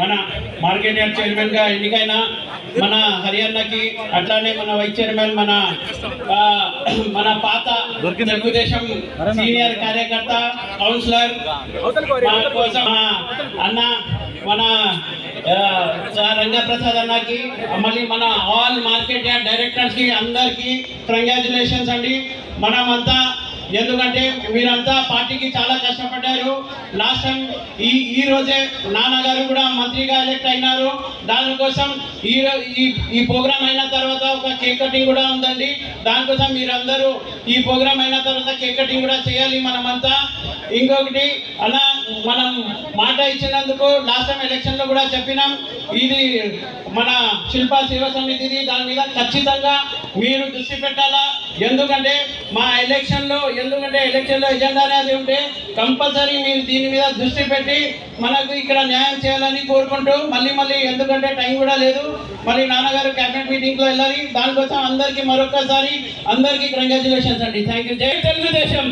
మన మార్కెట్ చైర్మన్గా ఎన్నికైన మన హర్యానాకి అట్లానే మన వైస్ చైర్మన్ మన మన పాత తెలుగుదేశం సీనియర్ కార్యకర్త కౌన్సిలర్ కోసం అన్న మన రంగప్రసాద్ అన్నకి మళ్ళీ మన ఆల్ మార్కెట్ యార్డ్ డైరెక్టర్స్కి అందరికి కంగ్రాచులేషన్స్ అండి. మనమంతా ఎందుకంటే మీరంతా పార్టీకి చాలా కష్టపడ్డారు. లాస్ట్ టైం ఈ ఈ రోజే నాన్నగారు కూడా మంత్రిగా ఎలక్ట్ అయినారు. దానికోసం ఈ ఈ ప్రోగ్రామ్ అయిన తర్వాత ఒక కేక్ కటింగ్ కూడా ఉందండి. దానికోసం మీరందరూ ఈ ప్రోగ్రామ్ అయిన తర్వాత కేక్ కటింగ్ కూడా చేయాలి మనమంతా. ఇంకొకటి అలా మనం మాట ఇచ్చినందుకు లాస్ట్ టైం ఎలక్షన్లో కూడా చెప్పినాం. ఇది మన శిల్ప శివ సమితిది దాని మీద ఖచ్చితంగా మీరు దృష్టి పెట్టాలా? ఎందుకంటే మా ఎలక్షన్లో ఎందుకంటే ఎలక్షన్లో ఎజెండా అనేది ఉంటే కంపల్సరీ మీరు దీని మీద దృష్టి పెట్టి మనకు ఇక్కడ న్యాయం చేయాలని కోరుకుంటూ మళ్ళీ మళ్ళీ ఎందుకంటే టైం కూడా లేదు. మళ్ళీ నాన్నగారు క్యాబినెట్ మీటింగ్లో వెళ్ళాలి. దానికోసం అందరికీ మరొకసారి అందరికీ కంగ్రాచులేషన్స్ అండి. థ్యాంక్ యూ జై తెలుగుదేశం.